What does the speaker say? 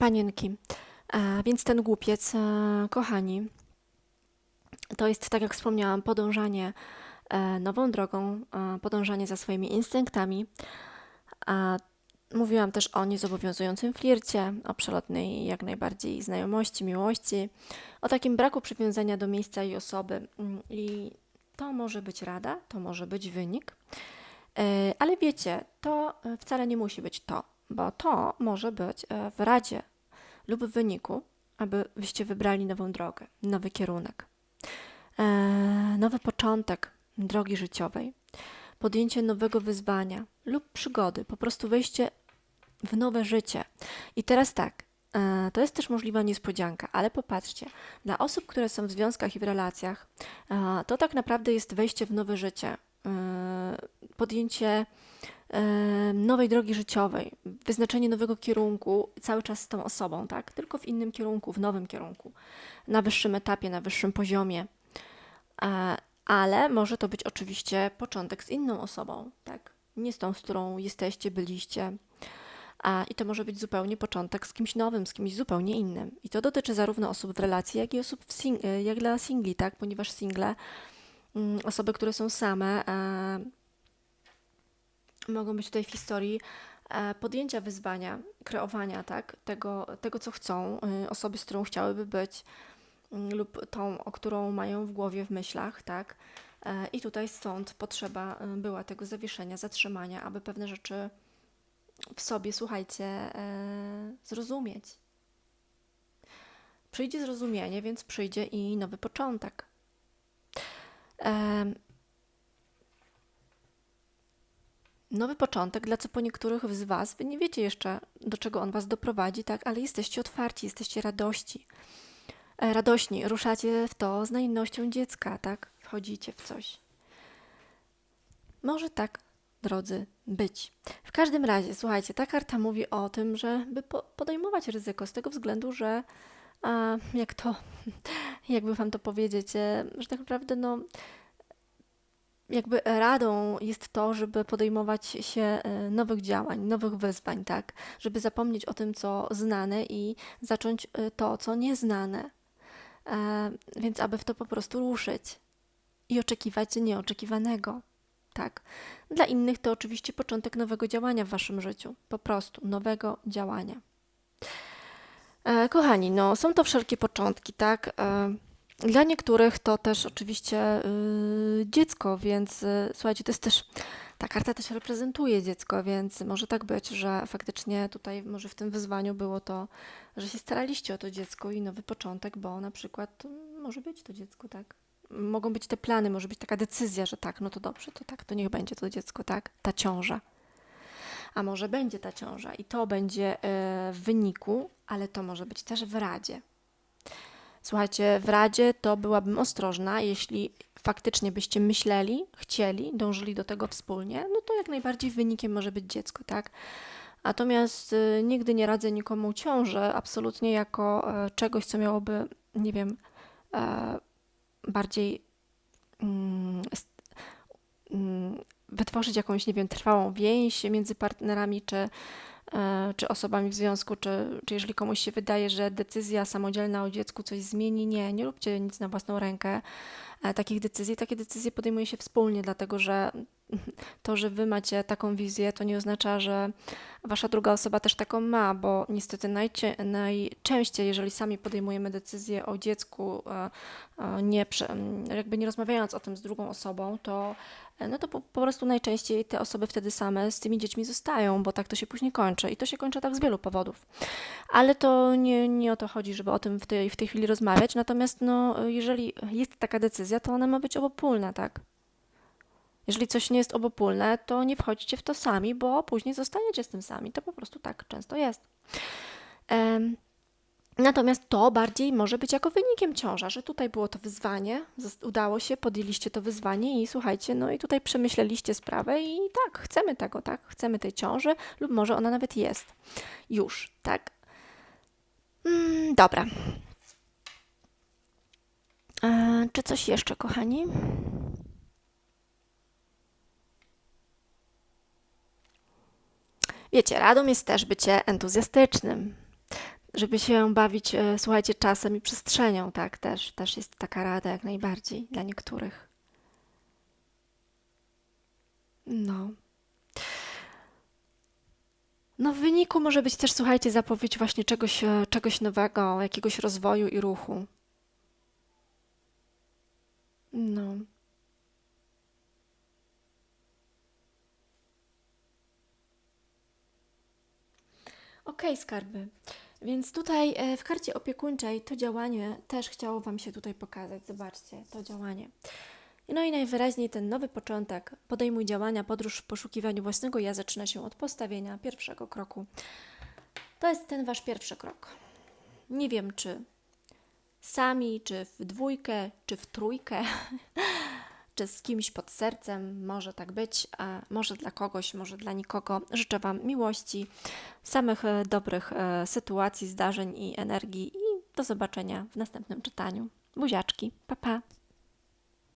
Panienki. E, więc ten głupiec, e, kochani, to jest, tak jak wspomniałam, podążanie e, nową drogą, podążanie za swoimi instynktami. A mówiłam też o niezobowiązującym flircie, o przelotnej jak najbardziej znajomości, miłości, o takim braku przywiązania do miejsca i osoby. Mm, I to może być rada, to może być wynik. Ale wiecie, to wcale nie musi być to, bo to może być w radzie lub w wyniku, abyście wybrali nową drogę, nowy kierunek, e, nowy początek drogi życiowej, podjęcie nowego wyzwania lub przygody, po prostu wejście w nowe życie. I teraz tak, e, to jest też możliwa niespodzianka, ale popatrzcie, dla osób, które są w związkach i w relacjach, e, to tak naprawdę jest wejście w nowe życie, podjęcie nowej drogi życiowej, wyznaczenie nowego kierunku cały czas z tą osobą, tak? Tylko w innym kierunku, w nowym kierunku, na wyższym etapie, na wyższym poziomie. E, Ale może to być oczywiście początek z inną osobą, tak? Nie z tą, z którą jesteście, byliście. A, I to może być zupełnie początek z kimś nowym, z kimś zupełnie innym. I to dotyczy zarówno osób w relacji, jak i osób w sing- e, jak dla singli, tak? Ponieważ single, mm, osoby, które są same, e, mogą być tutaj w historii e, podjęcia wyzwania, kreowania, tak? Tego, tego co chcą, y, osoby, z którą chciałyby być, mm, lub tą, o którą mają w głowie, w myślach, tak? E, I tutaj stąd potrzeba y, była tego zawieszenia, zatrzymania, aby pewne rzeczy w sobie, słuchajcie, e, zrozumieć. Przyjdzie zrozumienie, więc przyjdzie i nowy początek. Nowy początek, dla co po niektórych z Was, Wy nie wiecie jeszcze, do czego on Was doprowadzi, tak, ale jesteście otwarci, jesteście radości, e, radośni, ruszacie w to z naiwnością dziecka, tak, wchodzicie w coś. Może tak, drodzy, być. W każdym razie, słuchajcie, ta karta mówi o tym, żeby po- podejmować ryzyko z tego względu, że a, jak to, jakby Wam to powiedzieć, e, że tak naprawdę, no, jakby radą jest to, żeby podejmować się e, nowych działań, nowych wyzwań, tak? Żeby zapomnieć o tym, co znane i zacząć e, to, co nieznane. E, Więc aby w to po prostu ruszyć i oczekiwać nieoczekiwanego, tak? Dla innych to oczywiście początek nowego działania w waszym życiu, po prostu nowego działania. Kochani, no są to wszelkie początki, tak? Dla niektórych to też oczywiście y, dziecko, więc y, słuchajcie, to jest też, ta karta też reprezentuje dziecko, więc może tak być, że faktycznie tutaj może w tym wyzwaniu było to, że się staraliście o to dziecko i nowy początek, bo na przykład może być to dziecko, tak? Mogą być te plany, może być taka decyzja, że tak, no to dobrze, to tak, to niech będzie to dziecko, tak? Ta ciąża. A może będzie ta ciąża i to będzie y, w wyniku, ale to może być też w radzie. Słuchajcie, w Radzie to byłabym ostrożna, jeśli faktycznie byście myśleli, chcieli, dążyli do tego wspólnie, no to jak najbardziej wynikiem może być dziecko, tak? Natomiast y, nigdy nie radzę nikomu ciąży, absolutnie jako e, czegoś, co miałoby, nie wiem, e, bardziej s- mm, wytworzyć jakąś, nie wiem, trwałą więź między partnerami, czy, czy osobami w związku, czy, czy jeżeli komuś się wydaje, że decyzja samodzielna o dziecku coś zmieni, nie, nie róbcie nic na własną rękę e, takich decyzji. Takie decyzje podejmuje się wspólnie, dlatego że to, że wy macie taką wizję, to nie oznacza, że wasza druga osoba też taką ma, bo niestety najcie, najczęściej, jeżeli sami podejmujemy decyzję o dziecku, e, e, nie, jakby nie rozmawiając o tym z drugą osobą, to e, no to po, po prostu najczęściej te osoby wtedy same z tymi dziećmi zostają, bo tak to się później kończy. I to się kończy tak z wielu powodów. Ale to nie, nie o to chodzi, żeby o tym w tej, w tej chwili rozmawiać. Natomiast no, jeżeli jest taka decyzja, to ona ma być obopólna, tak? Jeżeli coś nie jest obopólne, to nie wchodźcie w to sami, bo później zostaniecie z tym sami. To po prostu tak często jest. Em, Natomiast to bardziej może być jako wynikiem ciąża, że tutaj było to wyzwanie, udało się, podjęliście to wyzwanie i słuchajcie, no i tutaj przemyśleliście sprawę i tak, chcemy tego, tak, chcemy tej ciąży lub może ona nawet jest już, tak. Mm, dobra. E, czy coś jeszcze, kochani? Wiecie, radą jest też bycie entuzjastycznym. żeby się bawić, e, słuchajcie, czasem i przestrzenią, tak, też, też jest taka rada jak najbardziej dla niektórych. No. No, w wyniku może być też, słuchajcie, zapowiedź właśnie czegoś, e, czegoś nowego, jakiegoś rozwoju i ruchu. No. Okej, skarby. Więc tutaj e, w karcie opiekuńczej to działanie też chciało Wam się tutaj pokazać. Zobaczcie, to działanie. No i najwyraźniej ten nowy początek, podejmuj działania, podróż w poszukiwaniu własnego ja zaczyna się od postawienia pierwszego kroku. To jest ten Wasz pierwszy krok. Nie wiem, czy sami, czy w dwójkę, czy w trójkę, z kimś pod sercem, może tak być, a może dla kogoś, może dla nikogo. Życzę Wam miłości, samych e, dobrych e, sytuacji, zdarzeń i energii i do zobaczenia w następnym czytaniu. Buziaczki, pa pa!